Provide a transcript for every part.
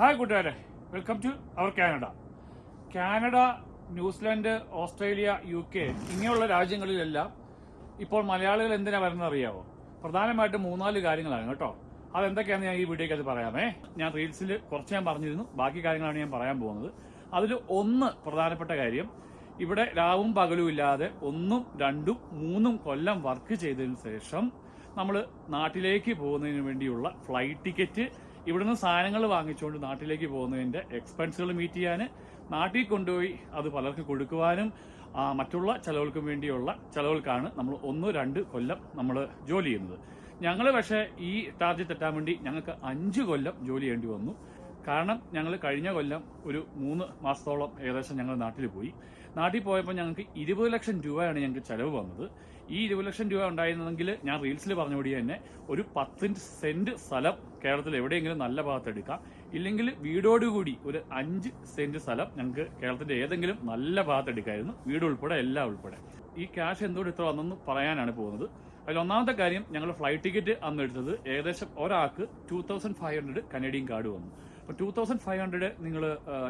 Hi കൂട്ടുകാരെ. Welcome to our Canada Canada New Zealand Australia U K ഇങ്ങനെയുള്ള രാജ്യങ്ങളിലെല്ലാം ഇപ്പോൾ മലയാളികൾ എന്തിനാ വരുന്നത് അറിയാവോ? പ്രധാനമായിട്ടും മൂന്നാൽ കാര്യങ്ങളാണ് കേട്ടോ. അതെന്തൊക്കെയാണെന്ന് ഞാൻ ഈ വീഡിയോയ്ക്കകത്ത് പറയാമേ. ഞാൻ റീൽസിൽ കുറച്ച് ഞാൻ പറഞ്ഞിരുന്നു. ബാക്കി കാര്യങ്ങളാണ് ഞാൻ പറയാൻ പോകുന്നത്. അതിൽ ഒന്ന് പ്രധാനപ്പെട്ട കാര്യം ഇവിടെ രാവും പകലും ഇല്ലാതെ ഒന്നും രണ്ടും മൂന്നും കൊല്ലം വർക്ക് ചെയ്തതിന് ശേഷം നമ്മൾ നാട്ടിലേക്ക് പോകുന്നതിന് വേണ്ടിയുള്ള ഫ്ലൈറ്റ് ടിക്കറ്റ് ഇവിടുന്ന് സാധനങ്ങൾ വാങ്ങിച്ചുകൊണ്ട് നാട്ടിലേക്ക് പോകുന്നതിന്റെ എക്സ്പെൻസുകൾ മീറ്റ് ചെയ്യാൻ നാട്ടിൽ കൊണ്ടുപോയി അത് പലർക്ക് കൊടുക്കുവാനും മറ്റുള്ള ചെലവുകൾക്കും വേണ്ടിയുള്ള ചെലവുകൾക്കാണ് നമ്മൾ ഒന്ന് രണ്ട് കൊല്ലം നമ്മൾ ജോലി ചെയ്യുന്നത്. ഞങ്ങൾ പക്ഷേ ഈ ടാർജറ്റ് എത്താൻ വേണ്ടി ഞങ്ങൾക്ക് അഞ്ച് കൊല്ലം ജോലി ചെയ്യേണ്ടി വന്നു. കാരണം ഞങ്ങൾ കഴിഞ്ഞ കൊല്ലം ഒരു മൂന്ന് മാസത്തോളം ഏകദേശം ഞങ്ങൾ നാട്ടിൽ പോയി. നാട്ടിൽ പോയപ്പോൾ ഞങ്ങൾക്ക് ഇരുപത് ലക്ഷം രൂപയാണ് ഞങ്ങൾക്ക് ചിലവ് വന്നത്. ഈ ഇരുപത് ലക്ഷം രൂപ ഉണ്ടായിരുന്നെങ്കിൽ ഞാൻ റീൽസിൽ പറഞ്ഞുകൂടി തന്നെ ഒരു പത്ത് സെന്റ് സ്ഥലം കേരളത്തിൽ എവിടെയെങ്കിലും നല്ല ഭാഗത്ത് എടുക്കാം. ഇല്ലെങ്കിൽ വീടോടുകൂടി ഒരു അഞ്ച് സെന്റ് സ്ഥലം ഞങ്ങൾക്ക് കേരളത്തിന്റെ ഏതെങ്കിലും നല്ല ഭാഗത്ത് എടുക്കായിരുന്നു. വീട് ഉൾപ്പെടെ എല്ലാം ഉൾപ്പെടെ. ഈ ക്യാഷ് എന്തുകൊണ്ട് ഇത്ര വന്നെന്ന് പറയാനാണ് പോകുന്നത്. അതിൽ ഒന്നാമത്തെ കാര്യം ഞങ്ങൾ ഫ്ലൈറ്റ് ടിക്കറ്റ് അന്ന് എടുത്തത് ഏകദേശം ഒരാൾക്ക് two thousand five hundred Canadian card വന്നു. അപ്പോൾ ടു തൗസൻഡ് ഫൈവ് ഹൺഡ്രഡ് നിങ്ങൾ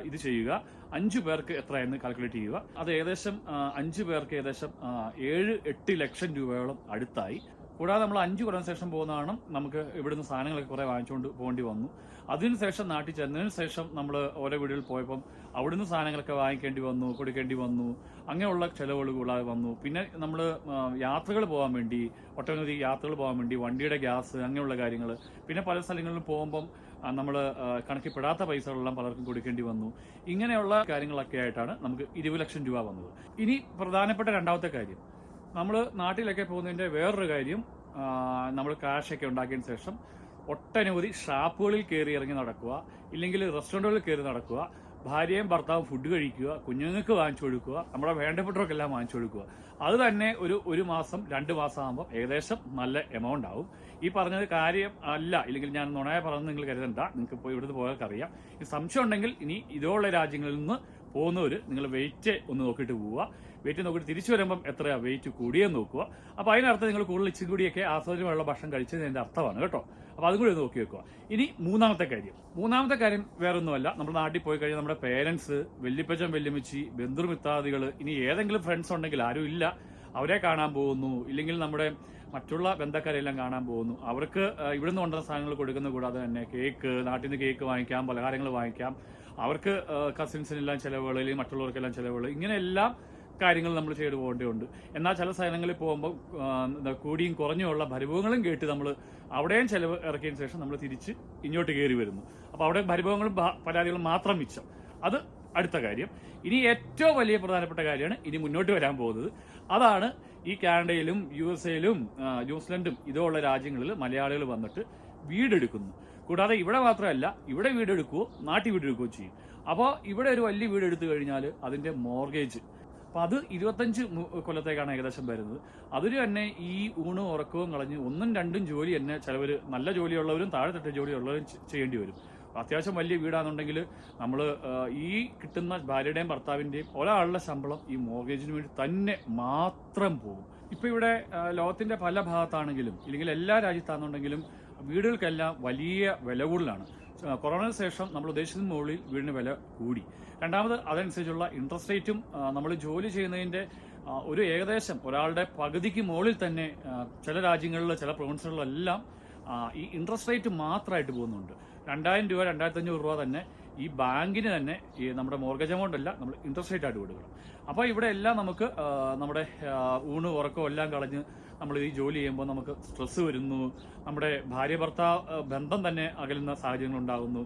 ഇത് ചെയ്യുക. അഞ്ച് പേർക്ക് എത്രയെന്ന് കാൽക്കുലേറ്റ് ചെയ്യുക. അത് ഏകദേശം അഞ്ച് പേർക്ക് ഏകദേശം ഏഴ് എട്ട് ലക്ഷം രൂപയോളം അടുത്തായി. കൂടാതെ നമ്മൾ അഞ്ച് കൊല്ലം ശേഷം പോകുന്നതാണ് നമുക്ക് ഇവിടുന്ന് സാധനങ്ങളൊക്കെ കുറേ വാങ്ങിച്ചുകൊണ്ട് പോകേണ്ടി വന്നു. അതിനുശേഷം നാട്ടിൽ ചെന്നതിന് ശേഷം നമ്മൾ ഓരോ വീടുകളിൽ പോയപ്പം അവിടുന്ന് സാധനങ്ങളൊക്കെ വാങ്ങിക്കേണ്ടി വന്നു കൊടുക്കേണ്ടി വന്നു. അങ്ങനെയുള്ള ചെലവുകൾ കൂടാതെ വന്നു. പിന്നെ നമ്മൾ യാത്രകൾ പോകാൻ വേണ്ടി ഒട്ടനവധി യാത്രകൾ പോകാൻ വേണ്ടി വണ്ടിയുടെ ഗ്യാസ് അങ്ങനെയുള്ള കാര്യങ്ങൾ പിന്നെ പല സ്ഥലങ്ങളിലും പോകുമ്പം നമ്മൾ കണക്കിൽപ്പെടാത്ത പൈസകളെല്ലാം പലർക്കും കൊടുക്കേണ്ടി വന്നു. ഇങ്ങനെയുള്ള കാര്യങ്ങളൊക്കെ ആയിട്ടാണ് നമുക്ക് ഇരുപത് ലക്ഷം രൂപ വന്നത്. ഇനി പ്രധാനപ്പെട്ട രണ്ടാമത്തെ കാര്യം. നമ്മൾ നാട്ടിലൊക്കെ പോകുന്നതിന്റെ വേറൊരു കാര്യം നമ്മൾ കാശൊക്കെ ഉണ്ടാക്കിയതിന് ശേഷം ഒട്ടനവധി ഷാപ്പുകളിൽ കയറി ഇറങ്ങി നടക്കുക ഇല്ലെങ്കിൽ റെസ്റ്റോറന്റുകളിൽ കയറി നടക്കുക ഭാര്യയും ഭർത്താവും ഫുഡ് കഴിക്കുക കുഞ്ഞുങ്ങൾക്ക് വാങ്ങിച്ചു കൊടുക്കുക നമ്മുടെ വേണ്ടപ്പെട്ടവർക്കെല്ലാം വാങ്ങിച്ചു കൊടുക്കുക. അത് തന്നെ ഒരു ഒരു മാസം രണ്ട് മാസം ആകുമ്പോൾ ഏകദേശം നല്ല എമൗണ്ട് ആവും. ഈ പറഞ്ഞത് കാര്യം അല്ല ഇല്ലെങ്കിൽ ഞാൻ നുണയ പറഞ്ഞത് നിങ്ങൾ കരുതണ്ട. നിങ്ങൾക്ക് ഇപ്പോൾ ഇവിടുന്ന് പോയാൽ അറിയാം. സംശയം ഉണ്ടെങ്കിൽ ഇനി ഇതോടുള്ള രാജ്യങ്ങളിൽ നിന്ന് പോകുന്നവർ നിങ്ങൾ വെയിറ്റ് ഒന്ന് നോക്കിയിട്ട് പോവുക. വെയിറ്റ് നോക്കിയിട്ട് തിരിച്ചു വരുമ്പം എത്രയാണ് വെയിറ്റ് കൂടിയെന്ന് നോക്കുക. അപ്പോൾ അതിനർത്ഥം നിങ്ങൾ കൂടുതൽ ഇച്ചിരി കൂടിയൊക്കെ ആസ്വാദ്യമുള്ള ഭക്ഷണം കഴിച്ചതിന്റെ അർത്ഥമാണ് കേട്ടോ. അപ്പോൾ അതും കൂടി ഒന്ന് നോക്കി വെക്കുക. ഇനി മൂന്നാമത്തെ കാര്യം. മൂന്നാമത്തെ കാര്യം വേറൊന്നുമല്ല. നമ്മുടെ നാട്ടിൽ പോയി കഴിഞ്ഞാൽ നമ്മുടെ പേരൻസ് വല്യപ്പച്ചൻ വല്യമ്മച്ചി ബന്ധുമിത്താദികൾ ഇനി ഏതെങ്കിലും ഫ്രണ്ട്സ് ഉണ്ടെങ്കിൽ ആരും ഇല്ല. അവരെ കാണാൻ പോകുന്നു. ഇല്ലെങ്കിൽ നമ്മുടെ മറ്റുള്ള ബന്ധക്കാരെല്ലാം കാണാൻ പോകുന്നു. അവർക്ക് ഇവിടുന്ന് കൊണ്ടുവന്ന സാധനങ്ങൾ കൊടുക്കുന്ന കൂടാതെ തന്നെ കേക്ക് നാട്ടിൽ നിന്ന് കേക്ക് വാങ്ങിക്കാം പലഹാരങ്ങൾ വാങ്ങിക്കാം. അവർക്ക് കസിൻസിനെല്ലാം ചിലവുകൾ അല്ലെങ്കിൽ മറ്റുള്ളവർക്കെല്ലാം ചിലവുകൾ. ഇങ്ങനെയെല്ലാം കാര്യങ്ങൾ നമ്മൾ ചെയ്തു പോകേണ്ടതുണ്ട് എന്നാൽ ചില സ്ഥലങ്ങളിൽ പോകുമ്പോൾ കൂടിയും കുറഞ്ഞുമുള്ള പരിഭവങ്ങളും കേട്ട് നമ്മൾ അവിടെയും ചിലവ് ഇറക്കിയതിന് ശേഷം നമ്മൾ തിരിച്ച് ഇങ്ങോട്ട് കയറി വരുന്നു. അപ്പോൾ അവിടെ പരിഭവങ്ങളും ഭ- പരാതികളും മാത്രം മിച്ചം. അത് അടുത്ത കാര്യം. ഇനി ഏറ്റവും വലിയ പ്രധാനപ്പെട്ട കാര്യമാണ് ഇനി മുന്നോട്ട് വരാൻ പോകുന്നത്. അതാണ് ഈ കാനഡയിലും യു എസ് എയിലും ന്യൂസിലൻഡും ഇതുള്ള രാജ്യങ്ങളിൽ മലയാളികൾ വന്നിട്ട് വീടെടുക്കുന്നു. കൂടാതെ ഇവിടെ മാത്രമല്ല ഇവിടെ വീടെടുക്കുകയോ നാട്ടിൽ വീടെടുക്കുകയോ ചെയ്യും. അപ്പോൾ ഇവിടെ ഒരു വലിയ വീട് എടുത്തു കഴിഞ്ഞാൽ അതിന്റെ മോർഗേജ് അപ്പൊ അത് ഇരുപത്തഞ്ച് കൊല്ലത്തേക്കാണ് ഏകദേശം വരുന്നത്. അതിന് തന്നെ ഈ ഊണും ഉറക്കവും കളഞ്ഞ് ഒന്നും രണ്ടും ജോലി തന്നെ ചിലവർ നല്ല ജോലിയുള്ളവരും താഴെത്തട്ട ജോലിയുള്ളവരും ചെയ്യേണ്ടി വരും. അത്യാവശ്യം വലിയ വീടാണെന്നുണ്ടെങ്കിൽ നമ്മൾ ഈ കിട്ടുന്ന ഭാര്യയുടെയും ഭർത്താവിന്റെയും ഒരാളുടെ ശമ്പളം ഈ മോർഗേജിന് വേണ്ടി തന്നെ മാത്രം പോകും. ഇപ്പൊ ഇവിടെ ലോകത്തിന്റെ പല ഭാഗത്താണെങ്കിലും ഇല്ലെങ്കിൽ എല്ലാ രാജ്യത്താണെന്നുണ്ടെങ്കിലും വീടുകൾക്കെല്ലാം വലിയ വില കൂടുതലാണ്. കൊറോണയ്ക്ക് ശേഷം നമ്മൾ ഉദ്ദേശിച്ചതിന് മുകളിൽ വീടിന് വില കൂടി. രണ്ടാമത് അതനുസരിച്ചുള്ള ഇൻട്രസ്റ്റ് റേറ്റും നമ്മൾ ജോലി ചെയ്യുന്നതിന്റെ ഒരു ഏകദേശം ഒരാളുടെ പകുതിക്ക് മുകളിൽ തന്നെ ചില രാജ്യങ്ങളിലെ ചില പ്രൊവിൻസുകളിലെല്ലാം ഈ ഇൻട്രസ്റ്റ് റേറ്റ് മാത്രമായിട്ട് പോകുന്നുണ്ട്. രണ്ടായിരം രൂപ രണ്ടായിരത്തി അഞ്ഞൂറ് രൂപ തന്നെ ഈ ബാങ്കിന് തന്നെ ഈ നമ്മുടെ മോർഗേജ് എമൗണ്ട് അല്ല നമ്മൾ ഇൻട്രസ്റ്റ് റേറ്റ് ആയിട്ട് കൊടുക്കണം. അപ്പോൾ ഇവിടെ എല്ലാം നമുക്ക് നമ്മുടെ ഊണ് ഉറക്കം എല്ലാം കളഞ്ഞ് നമ്മൾ ഈ ജോലി ചെയ്യുമ്പോൾ നമുക്ക് സ്ട്രെസ് വരുന്നു. നമ്മുടെ ഭാര്യ ഭർത്താവ് ബന്ധം തന്നെ അകലുന്ന സാഹചര്യങ്ങൾ ഉണ്ടാകുന്നു.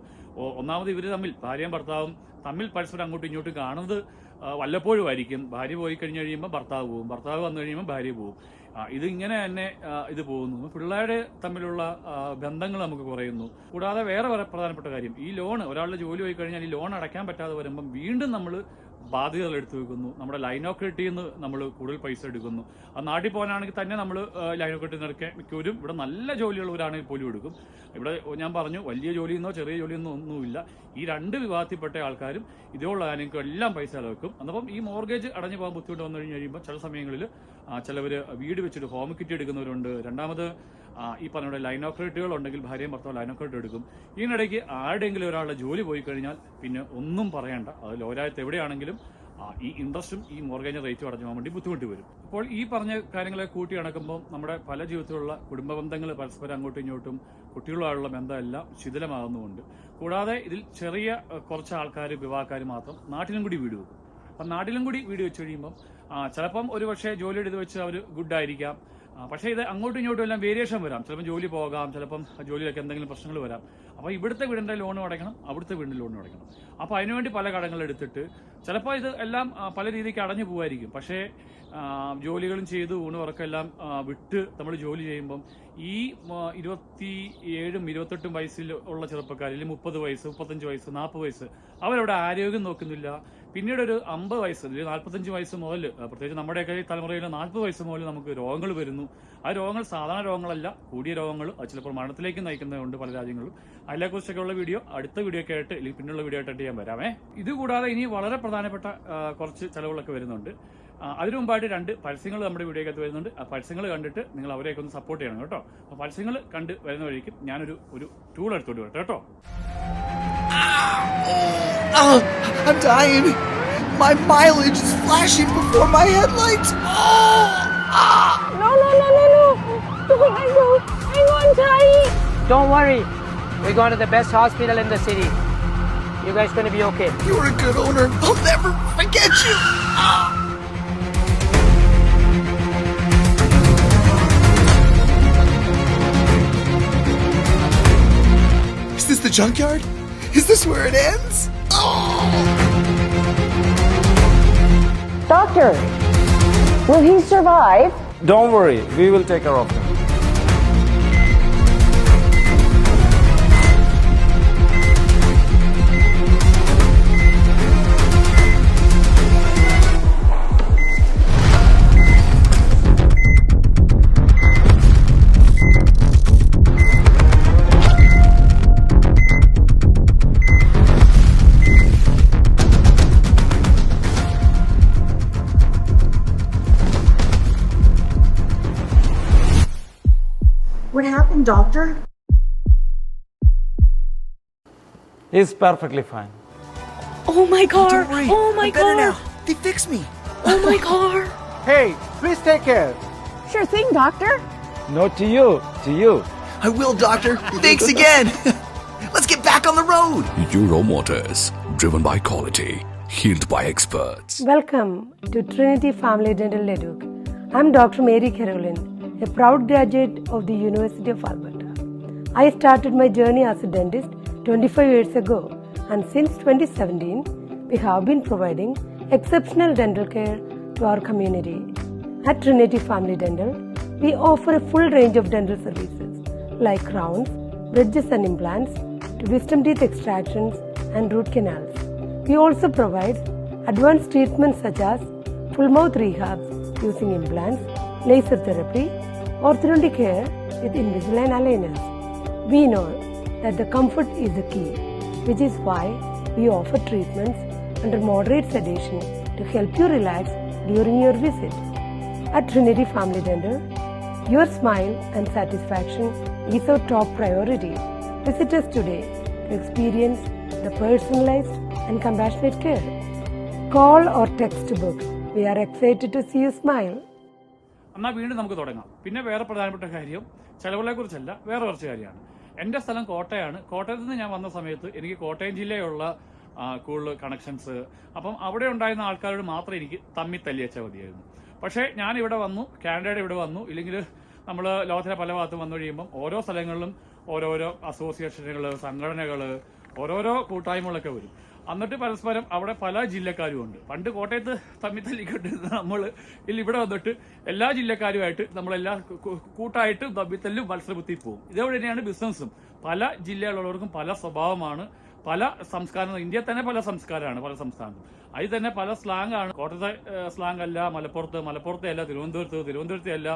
ഒന്നാമത് ഇവർ തമ്മിൽ ഭാര്യയും ഭർത്താവും തമ്മിൽ പരസ്പരം അങ്ങോട്ടും ഇങ്ങോട്ടും കാണുന്നത് വല്ലപ്പോഴും ആയിരിക്കും. ഭാര്യ പോയി കഴിഞ്ഞ് കഴിയുമ്പോൾ ഭർത്താവ് പോകും ഭർത്താവ് വന്നു കഴിയുമ്പോൾ ഭാര്യ പോകും ഇതിങ്ങനെ തന്നെ ഇത് പോകുന്നു. പിള്ളേരുടെ തമ്മിലുള്ള ബന്ധങ്ങൾ നമുക്ക് കുറയുന്നു. കൂടാതെ വേറെ പ്രധാനപ്പെട്ട കാര്യം ഈ ലോൺ ഒരാളുടെ ജോലി പോയി കഴിഞ്ഞാൽ ഈ ലോൺ അടയ്ക്കാൻ പറ്റാതെ വരുമ്പം വീണ്ടും നമ്മൾ ബാധ്യതകൾ എടുത്തു വെക്കുന്നു. നമ്മുടെ ക്രെഡിറ്റിൽ നിന്ന് നമ്മൾ കൂടുതൽ പൈസ എടുക്കുന്നു. ആ നാട്ടിൽ പോകാനാണെങ്കിൽ തന്നെ നമ്മൾ ക്രെഡിറ്റ് നിരക്കെ മിക്കവരും ഇവിടെ നല്ല ജോലിയുള്ളവരാണെങ്കിൽ പോലും എടുക്കും. ഇവിടെ ഞാൻ പറഞ്ഞു വലിയ ജോലിയെന്നോ ചെറിയ ജോലിയെന്നോ ഒന്നുമില്ല. ഈ രണ്ട് വിഭാഗത്തിൽപ്പെട്ട ആൾക്കാരും ഇതേയുള്ള കാര്യങ്ങൾക്ക് എല്ലാം പൈസ ഇളവെക്കും അന്നപ്പം ഈ മോർഗേജ് അടഞ്ഞു പോകാൻ ബുദ്ധിമുട്ട് വന്നു കഴിഞ്ഞ് കഴിയുമ്പോൾ ചില സമയങ്ങളിൽ ചിലവർ വീട് വെച്ചിട്ട് ഹോം കിറ്റ് എടുക്കുന്നവരുണ്ട്. രണ്ടാമത് ഈ പറഞ്ഞ ലൈനോക്രേറ്റുകൾ ഉണ്ടെങ്കിൽ ഭാര്യയും ഭർത്താവ് ലൈനോക്രേറ്റ് എടുക്കും. ഇതിനിടയ്ക്ക് ആരുടെയെങ്കിലും ഒരാളുടെ ജോലി പോയി കഴിഞ്ഞാൽ പിന്നെ ഒന്നും പറയണ്ട. അത് ലോരായത്ത് എവിടെയാണെങ്കിലും ഈ ഇൻട്രസ്റ്റും ഈ മോർഗേജ് റേറ്റും അടഞ്ഞു പോകാൻ വേണ്ടി ബുദ്ധിമുട്ട് വരും. അപ്പോൾ ഈ പറഞ്ഞ കാര്യങ്ങളെ കൂട്ടി അടക്കുമ്പോൾ നമ്മുടെ പല ജീവിതത്തിലുള്ള കുടുംബ ബന്ധങ്ങൾ പരസ്പരം അങ്ങോട്ടും ഇങ്ങോട്ടും കുട്ടികളുമായുള്ള ബന്ധമെല്ലാം ശിഥിലമാകുന്നുമുണ്ട്. കൂടാതെ ഇതിൽ ചെറിയ കുറച്ച് ആൾക്കാർ വിവാഹക്കാർ മാത്രം നാട്ടിലും കൂടി വീട് വെക്കും. അപ്പം നാട്ടിലും കൂടി വീട് വെച്ച് കഴിയുമ്പം ചിലപ്പം ഒരു പക്ഷേ ജോലി എടുത്ത് വെച്ച് അവർ ഗുഡ് ആയിരിക്കാം. പക്ഷേ ഇത് അങ്ങോട്ടും ഇങ്ങോട്ടും എല്ലാം വേരിയേഷൻ വരാം. ചിലപ്പോൾ ജോലി പോകാം ചിലപ്പം ജോലിയിലൊക്കെ എന്തെങ്കിലും പ്രശ്നങ്ങൾ വരാം. അപ്പോൾ ഇവിടുത്തെ വീടിന്റെ ലോൺ അടയ്ക്കണം അവിടുത്തെ വീടിന്റെ ലോൺ അടയ്ക്കണം. അപ്പോൾ അതിനുവേണ്ടി പല കടങ്ങൾ എടുത്തിട്ട് ചിലപ്പോൾ ഇത് എല്ലാം പല രീതിക്ക് അടഞ്ഞു പോകുമായിരിക്കും പക്ഷേ ജോലികളും ചെയ്ത് ഊണ് ഉറക്കെല്ലാം വിട്ട് നമ്മൾ ജോലി ചെയ്യുമ്പം ഈ ഇരുപത്തി ഏഴും ഇരുപത്തെട്ടും ചെറുപ്പക്കാർ അല്ലെങ്കിൽ മുപ്പത് വയസ്സ് മുപ്പത്തഞ്ച് വയസ്സ് നാൽപ്പത് വയസ്സ് അവരവിടെ ആരോഗ്യം നോക്കുന്നില്ല. പിന്നീട് ഒരു അമ്പത് വയസ്സ് അല്ലെങ്കിൽ നാൽപ്പത്തഞ്ച് വയസ്സ് മുതൽ പ്രത്യേകിച്ച് നമ്മുടെയൊക്കെ തലമുറയിൽ നാൽപ്പത് വയസ്സ് മുതൽ നമുക്ക് രോഗങ്ങൾ വരുന്നു. ആ രോഗങ്ങൾ സാധാരണ രോഗങ്ങളല്ല കൂടിയ രോഗങ്ങൾ ചിലപ്പോൾ മരണത്തിലേക്ക് നയിക്കുന്നതുകൊണ്ട് പല രാജ്യങ്ങളും അതിനെക്കുറിച്ചൊക്കെ ഉള്ള വീഡിയോ അടുത്ത വീഡിയോ ഒക്കെ ആയിട്ട് അല്ലെങ്കിൽ പിന്നുള്ള വീഡിയോ ആയിട്ട് ഞാൻ വരാമേ. ഇത് കൂടാതെ ഇനി വളരെ പ്രധാനപ്പെട്ട കുറച്ച് ചിലവുകളൊക്കെ വരുന്നുണ്ട്. അതിനു മുമ്പായിട്ട് രണ്ട് പരസ്യങ്ങൾ നമ്മുടെ വീഡിയോക്കകത്ത് വരുന്നുണ്ട്. ആ പരസ്യങ്ങൾ കണ്ടിട്ട് നിങ്ങൾ അവരെയൊക്കെ ഒന്ന് സപ്പോർട്ട് ചെയ്യണം കേട്ടോ. അപ്പോൾ പരസ്യങ്ങൾ കണ്ട് വരുന്ന വഴിക്കും ഞാനൊരു ഒരു ടൂൾ എടുത്തോണ്ട് വരട്ടെ കേട്ടോ. Oh, I'm dying. My mileage is flashing before my headlights. Oh, ah. No, no, no, no, no. Don't hang on. Hang on, Daddy. Don't worry. We're going to the best hospital in the city. You guys gonna be okay. You're a good owner. I'll never forget you. Ah. Is this the junkyard? Is this where it ends? Oh. Doctor, will he survive? Don't worry, we will take care of him. Happened, doctor? He's perfectly fine. Oh my car. Don't worry. Oh my I'm car. now. They fixed me. Oh my car. Hey, please take care. Sure thing, doctor. No to you, to you. I will, doctor. Thanks again. Let's get back on the road. Euro Motors, driven by quality, healed by experts. Welcome to Trinity Family Dental Leduc. I'm Dr. Mary Caroline, a proud graduate of the University of Alberta. I started my journey as a dentist 25 years ago, and since 2017, we have been providing exceptional dental care to our community. At Trinity Family Dental, we offer a full range of dental services like crowns, bridges and implants, to wisdom teeth extractions and root canals. We also provide advanced treatments such as full mouth rehabs using implants, laser therapy, orthodontic care with Invisalign aligners. We know that the comfort is the key, which is why we offer treatments under moderate sedation to help you relax during your visit. At Trinity Family Dental, your smile and satisfaction is our top priority. Visit us today to experience the personalized and compassionate care. Call or text to book. We are excited to see you smile. എന്നാൽ വീണ്ടും നമുക്ക് തുടങ്ങാം. പിന്നെ വേറെ പ്രധാനപ്പെട്ട കാര്യം ചെലവുകളെ കുറിച്ചല്ല വേറെ കുറച്ച് കാര്യമാണ്. എന്റെ സ്ഥലം കോട്ടയാണ്. കോട്ടയത്ത് നിന്ന് ഞാൻ വന്ന സമയത്ത് എനിക്ക് കോട്ടയം ജില്ലയുള്ള കൂടുതൽ കണക്ഷൻസ് അപ്പം അവിടെ ഉണ്ടായിരുന്ന ആൾക്കാരോട് മാത്രമേ എനിക്ക് തമ്മി തല്ലിയച്ചാൽ മതിയായിരുന്നു. പക്ഷേ ഞാൻ ഇവിടെ വന്നു കാനഡയുടെ ഇവിടെ വന്നു. ഇല്ലെങ്കിൽ നമ്മൾ ലോകത്തിലെ പല ഭാഗത്തും വന്നു കഴിയുമ്പം ഓരോ സ്ഥലങ്ങളിലും ഓരോരോ അസോസിയേഷനുകൾ സംഘടനകൾ ഓരോരോ കൂട്ടായ്മകളൊക്കെ വരും. എന്നിട്ട് പരസ്പരം അവിടെ പല ജില്ലക്കാരും ഉണ്ട്. പണ്ട് കോട്ടയത്ത് തമ്മിൽ തല്ലിക്കൊണ്ടിരുന്ന നമ്മൾ ഇവിടെ വന്നിട്ട് എല്ലാ ജില്ലക്കാരുമായിട്ട് നമ്മളെല്ലാം കൂട്ടായിട്ട് തമ്മിത്തല്ലും മത്സരബുദ്ധി പോകും. ഇതേപോലെ തന്നെയാണ് ബിസിനസ്സും. പല ജില്ലയിലുള്ളവർക്കും പല സ്വഭാവമാണ്. പല സംസ്കാരം ഇന്ത്യയിൽ തന്നെ പല സംസ്കാരമാണ് പല സംസ്ഥാനത്തും. അതിൽ തന്നെ പല സ്ലാങ് ആണ് കോട്ടയത്തെ സ്ലാങ് അല്ല മലപ്പുറത്ത് മലപ്പുറത്തെ അല്ല തിരുവനന്തപുരത്ത് തിരുവനന്തപുരത്തെ അല്ല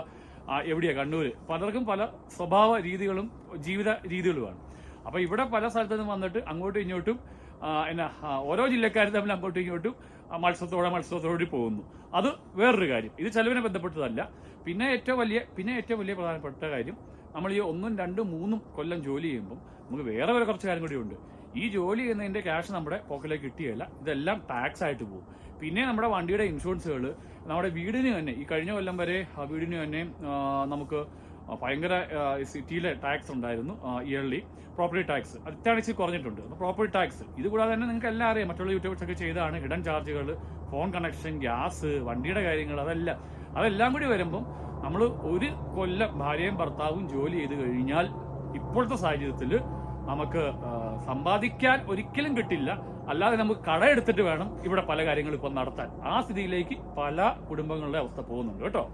എവിടെയാ കണ്ണൂര്. പലർക്കും പല സ്വഭാവ രീതികളും ജീവിത രീതികളുമാണ്. അപ്പൊ ഇവിടെ പല സ്ഥലത്തു നിന്നും വന്നിട്ട് അങ്ങോട്ടും ഇങ്ങോട്ടും എന്നാ ഓരോ ജില്ലക്കാരും തമ്മിൽ അങ്ങോട്ടും ഇങ്ങോട്ടും മത്സരത്തോടെ മത്സരത്തോടെ പോകുന്നു. അത് വേറൊരു കാര്യം. ഇത് ചെലവിനെ ബന്ധപ്പെട്ടതല്ല. പിന്നെ ഏറ്റവും വലിയ പിന്നെ ഏറ്റവും വലിയ പ്രധാനപ്പെട്ട കാര്യം നമ്മൾ ഈ ഒന്നും രണ്ടും മൂന്നും കൊല്ലം ജോലി ചെയ്യുമ്പോൾ നമുക്ക് വേറെ വേറെ കുറച്ച് കാര്യം കൂടി ഉണ്ട്. ഈ ജോലി ചെയ്യുന്നതിന്റെ ക്യാഷ് നമ്മുടെ പോക്കറ്റിലേക്ക് കിട്ടിയല്ല ഇതെല്ലാം ടാക്സ് ആയിട്ട് പോകും. പിന്നെ നമ്മുടെ വണ്ടിയുടെ ഇൻഷുറൻസുകൾ നമ്മുടെ വീടിന് തന്നെ ഈ കഴിഞ്ഞ കൊല്ലം വരെ ആ വീടിന് തന്നെ നമുക്ക് ഭയങ്കര സിറ്റിയിലെ ടാക്സ് ഉണ്ടായിരുന്നു ഇയർലി പ്രോപ്പർട്ടി ടാക്സ് അത് കുറഞ്ഞിട്ടുണ്ട്. അപ്പോൾ പ്രോപ്പർട്ടി ടാക്സ് ഇത് കൂടാതെ തന്നെ നിങ്ങൾക്ക് എല്ലാം അറിയാം. മറ്റുള്ള യൂട്യൂബേഴ്സ് ഒക്കെ ചെയ്താണ് ഹിഡൻ ചാർജുകൾ ഫോൺ കണക്ഷൻ ഗ്യാസ് വണ്ടിയുടെ കാര്യങ്ങൾ അതെല്ലാം. അതെല്ലാം കൂടി വരുമ്പം നമ്മൾ ഒരു കൊല്ലം ഭാര്യയും ഭർത്താവും ജോലി ചെയ്ത് കഴിഞ്ഞാൽ ഇപ്പോഴത്തെ സാഹചര്യത്തിൽ നമുക്ക് സമ്പാദിക്കാൻ ഒരിക്കലും കിട്ടില്ല. അല്ലാതെ നമുക്ക് കടയെടുത്തിട്ട് വേണം ഇവിടെ പല കാര്യങ്ങളും ഇപ്പം നടത്താൻ. ആ സ്ഥിതിയിലേക്ക് പല കുടുംബങ്ങളുടെ അവസ്ഥ പോകുന്നുണ്ട് കേട്ടോ.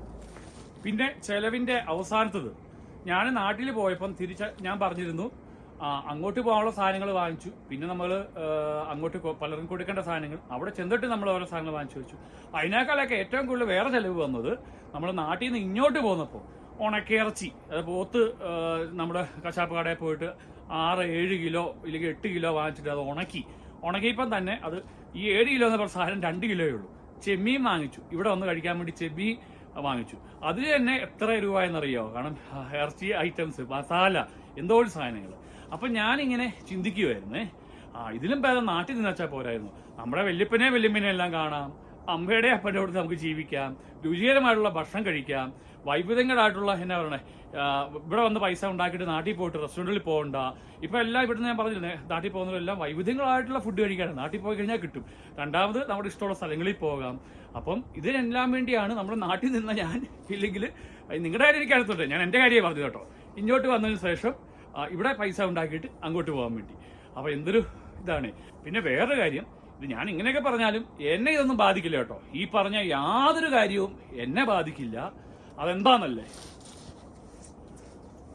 പിന്നെ ചെലവിന്റെ അവസാനത്തത്. ഞാൻ നാട്ടിൽ പോയപ്പം തിരിച്ച ഞാൻ പറഞ്ഞിരുന്നു അങ്ങോട്ട് പോകാനുള്ള സാധനങ്ങൾ വാങ്ങിച്ചു. പിന്നെ നമ്മൾ അങ്ങോട്ട് പലർക്കും കൊടുക്കേണ്ട സാധനങ്ങൾ. അവിടെ ചെന്നിട്ട് നമ്മൾ ഓരോ സാധനങ്ങൾ വാങ്ങിച്ചു വെച്ചു. അതിനേക്കാളൊക്കെ ഏറ്റവും കൂടുതൽ വേറെ ചെലവ് വന്നത് നമ്മൾ നാട്ടിൽ നിന്ന് ഇങ്ങോട്ട് പോന്നപ്പോൾ ഉണക്കിറച്ചി അത് പോത്ത് നമ്മുടെ കശാപ്പ് കടയിൽ പോയിട്ട് ആറ് ഏഴ് കിലോ ഇല്ലെങ്കിൽ എട്ട് കിലോ വാങ്ങിച്ചിട്ട് അത് ഉണക്കി. ഉണക്കിയപ്പം തന്നെ അത് ഈ ഏഴ് കിലോ എന്ന് പറഞ്ഞ സാധനം രണ്ട് കിലോയേ ഉള്ളൂ. ചെമ്മീൻ വാങ്ങിച്ചു. ഇവിടെ വന്ന് കഴിക്കാൻ വേണ്ടി ചെമ്മീൻ വാങ്ങിച്ചു. അതിൽ തന്നെ എത്ര രൂപ എന്നറിയോ കാരണം ഇറച്ചി ഐറ്റംസ് മസാല എന്തോ ഒരു സാധനങ്ങൾ. അപ്പം ഞാനിങ്ങനെ ചിന്തിക്കുമായിരുന്നേ ആ ഇതിലും പേരെ നാട്ടിൽ നിന്നാച്ചാൽ പോരായിരുന്നു. നമ്മുടെ വല്യപ്പനെ വല്യമ്മനെ എല്ലാം കാണാം. അമ്മയുടെ അപ്പന്റെ കൂടെ നമുക്ക് ജീവിക്കാം. രുചികരമായിട്ടുള്ള ഭക്ഷണം കഴിക്കാം. വൈവിധ്യങ്ങളായിട്ടുള്ള എന്നാ പറയണേ ഇവിടെ വന്ന് പൈസ ഉണ്ടാക്കിയിട്ട് നാട്ടിൽ പോയിട്ട് റെസ്റ്റോറന്റിൽ പോകണ്ട. ഇപ്പം എല്ലാം ഇവിടുന്ന് ഞാൻ പറഞ്ഞില്ലേ നാട്ടിൽ പോകുന്നവരെല്ലാം വൈവിധ്യങ്ങളായിട്ടുള്ള ഫുഡ് കഴിക്കാനാണ്. നാട്ടിൽ പോയി കഴിഞ്ഞാൽ കിട്ടും. രണ്ടാമത് നമ്മുടെ ഇഷ്ടമുള്ള സ്ഥലങ്ങളിൽ പോകാം. അപ്പം ഇതിനെല്ലാം വേണ്ടിയാണ് നമ്മുടെ നാട്ടിൽ നിന്ന് ഞാൻ ഇല്ലെങ്കിൽ നിങ്ങളുടെ കാര്യം എനിക്ക് ഞാൻ എന്റെ കാര്യമേ പറഞ്ഞു കേട്ടോ. ഇങ്ങോട്ട് വന്നതിന് ശേഷം ഇവിടെ പൈസ ഉണ്ടാക്കിയിട്ട് അങ്ങോട്ട് പോകാൻ വേണ്ടി. അപ്പോൾ എന്തൊരു ഇതാണ്. പിന്നെ വേറൊരു കാര്യം ഇത് ഞാൻ ഇങ്ങനെയൊക്കെ പറഞ്ഞാലും എന്നെ ഇതൊന്നും ബാധിക്കില്ല കേട്ടോ. ഈ പറഞ്ഞ യാതൊരു കാര്യവും എന്നെ ബാധിക്കില്ല. അതെന്താന്നല്ലേ?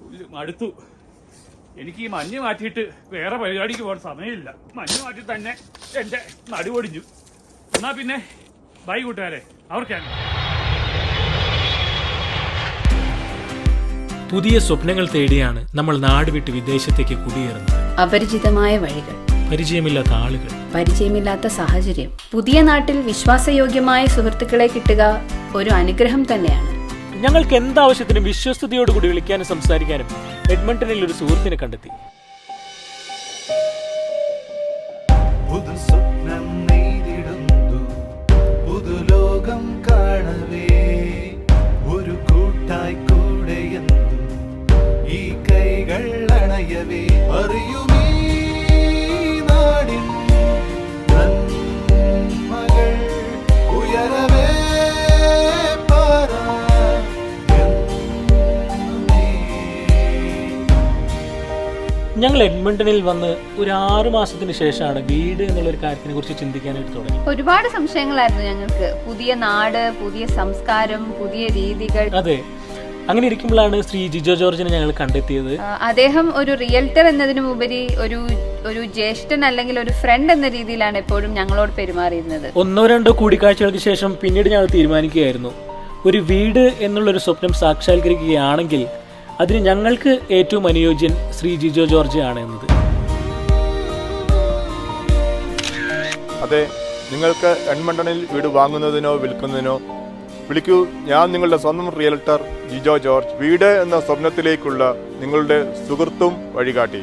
അടുത്തു മടുത്തു. എനിക്ക് ഈ മഞ്ഞ് മാറ്റിയിട്ട് വേറെ പരിപാടിക്ക് പോകാൻ സമയമില്ല. മഞ്ഞ് മാറ്റി തന്നെ എന്റെ നടുവൊടിഞ്ഞു എന്നാ പിന്നെ ബൈ കൂട്ടുകാരെ. അവർക്കാണ്. പുതിയ സ്വപ്നങ്ങൾ തേടിയാണ് നമ്മൾ നാട് വിട്ട് വിദേശത്തേക്ക് കുടിയേറുന്നത്. അപരിചിതമായ വഴികൾ. പരിചയമില്ലാത്ത ആളുകൾ. പരിചയമില്ലാത്ത സാഹചര്യം. പുതിയ നാട്ടിൽ വിശ്വാസയോഗ്യമായ സുഹൃത്തുക്കളെ കിട്ടുക ഒരു അനുഗ്രഹം തന്നെയാണ്. ഞങ്ങൾക്ക് എന്താവശ്യത്തിനും വിശ്വസ്തയോടുകൂടി വിളിക്കാനും സംസാരിക്കാനും എഡ്മണ്ടനിൽ ഒരു സുഹൃത്തിനെ കണ്ടെത്തി. പുതുലോകം കാണവേ. ഒരു കൂട്ടായി കൂടെയെന്നു ഈ കൈകൾ അണയവേ. അറിയുമീ ഞങ്ങൾ എഡ്മണ്ടനിൽ വന്ന് ഒരു ആറു മാസത്തിന് ശേഷമാണ് വീട് എന്നുള്ള ഒരു കാര്യത്തിനെ കുറിച്ച് ചിന്തിക്കാനായിട്ട് തുടങ്ങി. ഒരുപാട് സംശയങ്ങളായിരുന്നു ഞങ്ങൾക്ക്. പുതിയ നാട് പുതിയ സംസ്കാരം പുതിയ രീതികൾ. അതെ. അങ്ങനെ ഇരിക്കുമ്പോഴാണ് ശ്രീ ജിജോ ജോർജിനെ ഞങ്ങൾ കണ്ടെത്തിയത്. അദ്ദേഹം ഒരു റിയൽറ്റർ എന്നതിനുപരി ഒരു ഒരു ജ്യേഷ്ഠൻ അല്ലെങ്കിൽ ഒരു ഫ്രണ്ട് എന്ന രീതിയിലാണ് എപ്പോഴും ഞങ്ങളോട് പെരുമാറിയിരുന്നത്. ഒന്നോ രണ്ടോ കൂടിക്കാഴ്ചകൾക്ക് ശേഷം പിന്നീട് ഞങ്ങൾ തീരുമാനിക്കുകയായിരുന്നു. ഒരു വീട് എന്നുള്ളൊരു സ്വപ്നം സാക്ഷാത്കരിക്കുകയാണെങ്കിൽ അതിന് ഞങ്ങൾക്ക് ഏറ്റവും അനുയോജ്യൻ ശ്രീ ജിജോ ജോർജ് ആണ് എന്നത്. അതെ നിങ്ങൾക്ക് എൺമണ്ടനിൽ വീട് വാങ്ങുന്നതിനോ വിൽക്കുന്നതിനോ വിളിക്കൂ. ഞാൻ നിങ്ങളുടെ സ്വന്തം റിയൽട്ടർ ജിജോ ജോർജ് വീട് എന്ന സ്വപ്നത്തിലേക്കുള്ള നിങ്ങളുടെ സുഹൃത്തും വഴികാട്ടി.